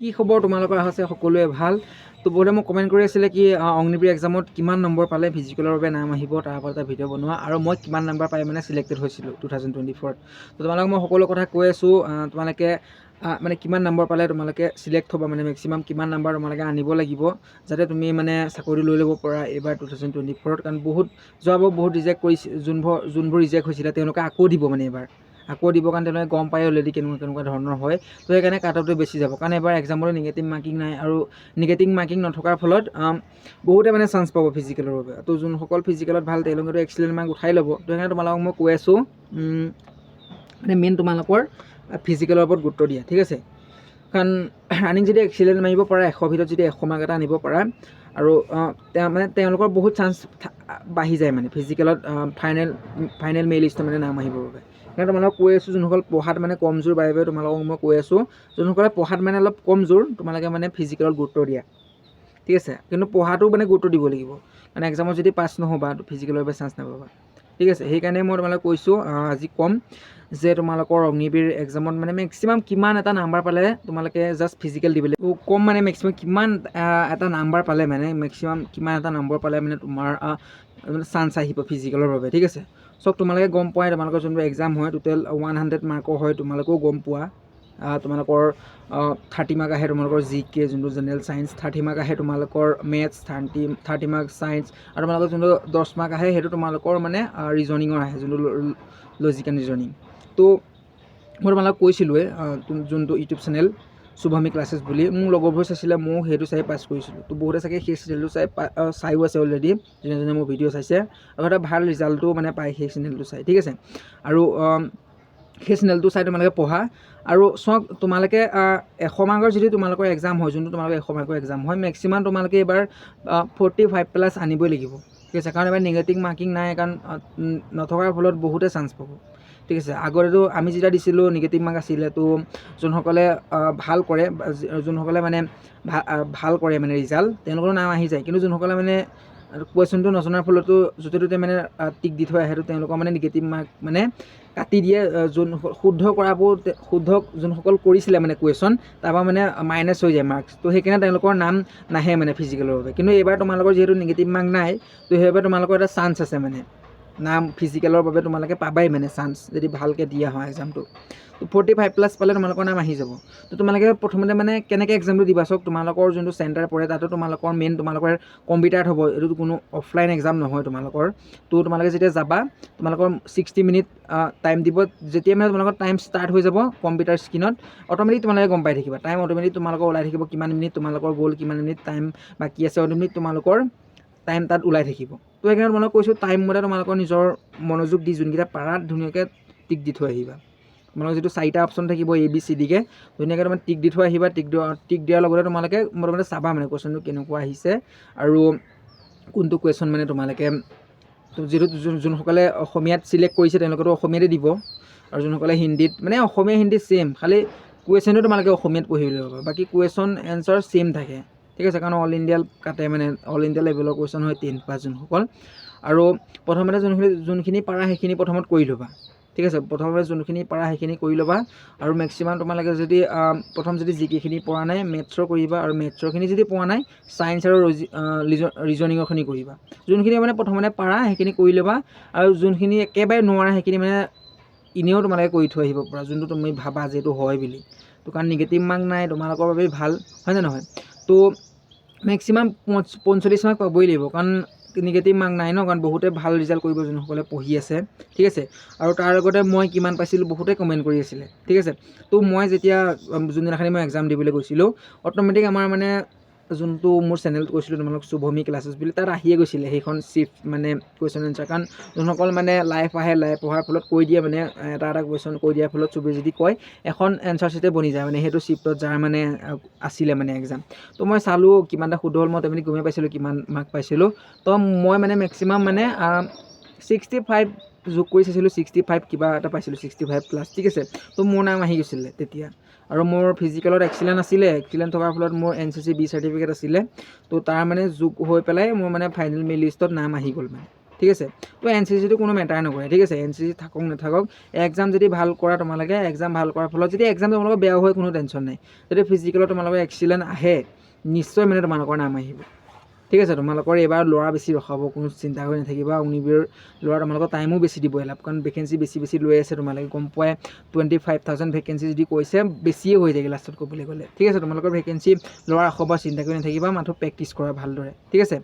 কি খবৰ? তোমালোকৰ আছে সকলোৱে ভাল? তো বহুতে মোক কমেণ্ট কৰি আছিলে কি আ, অগ্নিবীৰ এক্সামত কিমান নম্বৰ পালে ফিজিকেলৰ বাবে নাম আহিব তাৰ ওপৰত এটা ভিডিঅ' বনোৱা আৰু মই কিমান নম্বৰ পাই মানে চিলেক্টেড হৈছিলোঁ টু থাউজেণ্ড টুৱেণ্টি ফ'ৰত তো তোমালোকক মই সকলো কথা কৈ আছোঁ তোমালোকে মানে কিমান নম্বৰ পালে তোমালোকে চিলেক্ট হ'বা মানে মেক্সিমাম কিমান নম্বৰ তোমালোকে আনিব লাগিব যাতে তুমি মানে চাকৰিটো লৈ ল'ব পৰা এইবাৰ টু থাউজেণ্ড টুৱেণ্টি ফ'ৰত কাৰণ বহুত যোৱাবাৰ বহুত ৰিজেক্ট কৰিছে যোনবোৰ যোনবোৰ ৰিজেক্ট হৈছিলে তেওঁলোকে আকৌ দিব মানে এইবাৰ। আকৌ দিব কাৰণে তেওঁলোকে গম পায় অলৰেডি কেনেকুৱা কেনেকুৱা ধৰণৰ হয়। তো সেইকাৰণে কাট অফটো বেছি যাব। কাৰণ এবাৰ এক্সামলৈ নিগেটিভ মাৰ্কিং নাই আৰু নিগেটিভ মাৰ্কিং নথকাৰ ফলত বহুতে মানে চান্স পাব ফিজিকেলৰ বাবে। তো যোনসকল ফিজিকেলত ভালো, তেওঁলোকেতো এক্সিলেণ্ট মাৰ্ক উঠাই ল'ব। তো সেইকাৰণে তোমালোকক মই কৈ আছোঁ মানে মেইন তোমালোকৰ ফিজিকেলৰ ওপৰত গুৰুত্ব দিয়া। ঠিক আছে? কাৰণ ৰানিং যদি এক্সিলেণ্ট মাৰিব পাৰা এশ ভিতৰত যদি এশ মাৰ্ক এটা আনিব পাৰা, আৰু তেওঁ মানে তেওঁলোকৰ বহুত চান্স বাঢ়ি যায় মানে ফিজিকেলত ফাইনেল ফাইনেল মেই লিষ্টত মানে নাম আহিবৰ বাবে। সেইকাৰণে তোমালোকক কৈ আছোঁ, যোনসকল পঢ়াত মানে কমজোৰ, বাৰে বাৰে তোমালোকক মই কৈ আছোঁ, যোনসকলে পঢ়াত মানে অলপ কমজোৰ, তোমালোকে মানে ফিজিকেলত গুৰুত্ব দিয়া। ঠিক আছে? কিন্তু পঢ়াটো মানে গুৰুত্ব দিব লাগিব। কাৰণ এক্সামত যদি পাছ নহ'বা ফিজিকেলৰ বাবে চান্স নাপাবা। ঠিক আছে সেইকাৰণে মই তোমালোকক কৈছোঁ আজি ক'ম যে তোমালোকৰ অগ্নিবীৰ এক্সামত মানে মেক্সিমাম কিমান এটা নাম্বাৰ পালে তোমালোকে জাষ্ট ফিজিকেল দিব লাগিব কম মানে মেক্সিমাম কিমান এটা নাম্বাৰ পালে মানে মেক্সিমাম কিমান এটা নম্বৰ পালে মানে তোমাৰ চান্স আহিব ফিজিকেলৰ বাবে ঠিক আছে? চব তোমালোকে গম পোৱাই তোমালোকৰ যোনটো এক্সাম হয় টোটেল ওৱান হাণ্ড্ৰেড মাৰ্কৰ হয় তোমালোকেও গম পোৱা। তোমালোকৰ থাৰ্টি মাৰ্ক আহে, তোমালোকৰ জি কে যোনটো জেনেৰেল ছায়েন্স থাৰ্টি মাৰ্ক আহে, তোমালোকৰ maths thirty thirty mark science আৰু তোমালোকৰ যোনটো দহ মাৰ্ক আহে, সেইটো তোমালোকৰ মানে ৰিজনিঙৰ আহে, যোনটো লজিক এণ্ড ৰিজনিং তো, মই তোমালোকক কৈছিলোঁৱে যোনটো ইউটিউব চেনেল শুভমী ক্লাছেছ বুলি, মোৰ লগৰবোৰ চাইছিলে, ময়ো সেইটো চাই পাছ কৰিছিলোঁ। তো, বহুতে চাগে সেই চেনেলটো চাই চাইও আছে অলৰেডি যোনে যোনে মোৰ ভিডিঅ' চাইছে, আৰু এটা ভালো ৰিজাল্টো মানে পায় সেই চেনেলটো চাই, ঠিক আছে? আৰু সেই চেনেলটো চাই তোমালোকে পঢ়া। আৰু চাওক তোমালোকে এশ মাৰ্কৰ যদি তোমালোকৰ এক্সাম হয়, যোনটো তোমালোকৰ এশ মাৰ্কৰ এক্সাম হয় মেক্সিমাম তোমালোকে এইবাৰ ফৰ্টি ফাইভ প্লাছ আনিবই লাগিব। ঠিক আছে? কাৰণ এবাৰ নিগেটিভ মাৰ্কিং নাই, কাৰণ নথকাৰ ফলত বহুতে চান্স পাব। ঠিক আছে? আগতেতো আমি যেতিয়া দিছিলোঁ নিগেটিভ মাৰ্ক আছিলে, তো যোনসকলে ভালো কৰে যোনসকলে মানে ভালো কৰে মানে ৰিজাল্ট তেওঁলোকৰ নাম আহি যায়। কিন্তু যোনসকলে মানে কুৱেশ্যনটো নজনাৰ ফলতো য'তে ত'তে মানে টিক দি থৈ আহে তো তেওঁলোকৰ মানে নিগেটিভ মাৰ্ক মানে কাটি দিয়ে যোন শুদ্ধ কৰাবোৰ শুদ্ধ যোনসকল কৰিছিলে মানে কুৱেশ্যন তাৰপৰা মানে মাইনাছ হৈ যায় মাৰ্কছ তো সেইকাৰণে তেওঁলোকৰ নাম নাহে মানে ফিজিকেলৰ বাবে। কিন্তু এইবাৰ তোমালোকৰ যিহেতু নিগেটিভ মাৰ্ক নাই, তো সেইবাবে তোমালোকৰ এটা চান্স আছে মানে। নাম ফিজিকেলৰ বাবে তোমালোকে পাবাই মানে চান্স যদি ভালকৈ দিয়া হয় এক্সামটো তো ফৰ্টি ফাইভ প্লাছ পালে তোমালোকৰ নাম আহি যাব। তো তোমালোকে প্ৰথমতে মানে কেনেকৈ এক্সামটো দিবা চাওক, তোমালোকৰ যোনটো চেণ্টাৰ পৰে, তাতো তোমালোকৰ মেইন তোমালোকৰ কম্পিউটাৰত হ'ব এইটো কোনো অফলাইন এক্সাম নহয় তোমালোকৰ। তো তোমালোকে যেতিয়া যাবা, তোমালোকৰ ছিক্সটি মিনিট টাইম দিব, যেতিয়া মানে তোমালোকৰ টাইম ষ্টাৰ্ট হৈ যাব কম্পিউটাৰ স্ক্ৰীণত অট'মেটিক তোমালোকে গম পাই থাকিবা। টাইম অট'মেটিক তোমালোকৰ ওলাই থাকিব কিমান মিনিট তোমালোকৰ গ'ল কিমান মিনিট টাইম বাকী আছে অট'মেটিক তোমালোকৰ টাইম তাত ওলাই থাকিব। তো সেইকাৰণে তোমালোকক কৈছোঁ টাইম মতে তোমালোকৰ নিজৰ মনোযোগ দি যোনকেইটা পাৰা, ধুনীয়াকৈ টিক দি থৈ আহিবা। তোমালোকৰ যিটো চাৰিটা অপশ্যন থাকিব এ বি চি ডিকে ধুনীয়াকৈ তুমি টিক দি থৈ আহিবা। টিক দিয়া টিক দিয়াৰ লগতে তোমালোকে প্ৰথমতে চাবা মানে কুৱেশ্যনটো কেনেকুৱা আহিছে আৰু কোনটো কুৱেশ্যন মানে তোমালোকে যিটো যোনসকলে অসমীয়াত চিলেক্ট কৰিছে, তেওঁলোকেতো অসমীয়াতে দিব। আৰু যোনসকলে হিন্দীত মানে অসমীয়া, হিন্দী ছেইম খালি কুৱেশ্যনটো তোমালোকে অসমীয়াত পঢ়িবলৈ পাবা বাকী কুৱেশ্যন এনচাৰ ছেইম থাকে। ঠিক আছে, কাৰণ অল ইণ্ডিয়া কাটে মানে অল ইণ্ডিয়া লেভেলৰ কুৱেশ্যন হয় টেন পাছ যোনসকল আৰু প্ৰথমতে যোনখিনি যোনখিনি পাৰা সেইখিনি প্ৰথমত কৰি ল'বা। ঠিক আছে, প্ৰথমতে যোনখিনি পাৰা সেইখিনি কৰি ল'বা। আৰু মেক্সিমাম তোমালোকে যদি প্ৰথম যদি জিকেখিনি পৰা নাই মেথছৰ কৰিবা আৰু মেথছৰখিনি যদি পোৱা নাই ছায়েন্স আৰু ৰিজনিঙৰখিনি কৰিবা। যোনখিনি মানে প্ৰথমতে পাৰা সেইখিনি কৰি ল'বা। আৰু যোনখিনি একেবাৰে নোৱাৰা সেইখিনি মানে এনেও তোমালোকে কৰি থৈ আহিব পাৰা, যোনটো তুমি ভাবা যে হয় বুলি। তো কাৰণ নিগেটিভ মাৰ্ক নাই, তোমালোকৰ বাবে ভালো হয়নে নহয়? তো মেক্সিমাম পঞ্চ- পঞ্চল্লিছ মাৰ্ক পাবই লাগিব। কাৰণ নিগেটিভ মাৰ্ক নাই ন, কাৰণ বহুতে ভালো ৰিজাল্ট কৰিব যোনসকলে পঢ়ি আছে। ঠিক আছে? আৰু তাৰ লগতে মই কিমান পাইছিলোঁ বহুতে কমেণ্ট কৰি আছিলে। ঠিক আছে? তো মই যেতিয়া যোনদিনাখনি মই এক্সাম দিবলৈ গৈছিলোঁ অট'মেটিক আমাৰ মানে যোনটো মোৰ চেনেলত কৈছিলোঁ তোমালোক শুভমী ক্লাছেছ বুলি, তাত আহিয়ে গৈছিলে সেইখন চিফ মানে কুৱেশ্যন এনচাৰ কাৰণ যোনসকল মানে লাইভ আহে লাইভ পঢ়াৰ ফলত কৈ দিয়ে মানে এটা এটা কুৱেশ্যন কৈ দিয়াৰ ফলত চবেই যদি কয়, এখন এনচাৰ চিটে বনি যায় মানে সেইটো চিফ্টত যাৰ মানে আছিলে মানে এক্সাম তো মই চালোঁ, কিমান এটা শুদ্ধ হ'ল, মই অট'মেটিক গমেই পাইছিলোঁ, কিমান মাৰ্ক পাইছিলোঁ। তো মই মানে মেক্সিমাম মানে ছিক্সটি ফাইভ যোগ কৰি চাইছিলোঁ ছিক্সটি ফাইভ কিবা এটা পাইছিলোঁ ছিক্সটি ফাইভ প্লাছ ঠিক আছে? তো মোৰ নাম আহি গৈছিলে তেতিয়া। আৰু মোৰ ফিজিকেলত এক্সিলেণ্ট আছিলে এক্সিলেণ্ট থকাৰ ফলত মোৰ N C C B certificate আছিলে। তো তাৰ মানে যোগ হৈ পেলাই মোৰ মানে ফাইনেল মেৰিট লিষ্টত নাম আহি গ'ল মানে ঠিক আছে? তো এন চি চিটো কোনো মেটাৰ নকৰে, ঠিক আছে? এন চি চি থাকক, নাথাকক এক্সাম যদি ভালো কৰা তোমালোকে এক্সাম ভালো কৰাৰ ফলত যদি এক্সাম তোমালোকৰ বেয়া হয়, কোনো টেনশ্যন নাই। যদি ফিজিকেলত তোমালোকৰ এক্সিলেণ্ট আহে, নিশ্চয় মানে তোমালোকৰ নাম আহিব। ঠিক আছে, তোমালোকৰ এইবাৰ ল'ৰা বেছি ৰখাব, কোনো চিন্তা কৰি নাথাকিবা। অগ্নিবীৰ ল'ৰা তোমালোকৰ টাইমো বেছি দিব এলাপ, কাৰণ ভেকেঞ্চি বেছি বেছি লৈ আছে তোমালোকে, গম পোৱাই। টুৱেণ্টি ফাইভ থাউজেণ্ড ভেকেঞ্চি যদি কৈছে, বেছিয়ে হৈ যায়গৈ লাষ্টত ক'বলৈ গ'লে। ঠিক আছে, তোমালোকৰ ভেকেঞ্চি ল'ৰা ৰাখবা, চিন্তা কৰি নাথাকিবা, মাথো প্ৰেক্টিচ কৰা ভালদৰে। ঠিক আছে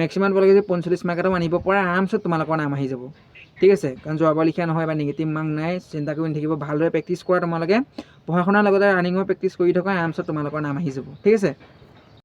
মেক্সিমাম তোমালোকে যদি পঞ্চল্লিছ মাৰ্ক এটাও আনিব পৰা আৰামছে তোমালোকৰ নাম আহি যাব। ঠিক আছে, কাৰণ যোৱাবাৰ লিখীয়া নহয় বা নিগেটিভ মাৰ্ক নাই, চিন্তা কৰি নাথাকিব, ভালদৰে প্ৰেক্টিচ কৰা তোমালোকে। পঢ়া শুনাৰ লগতে ৰানিঙৰ প্ৰেক্টিচ কৰি থকা আৰামছত তোমালোকৰ নাম আহি যাব। ঠিক আছে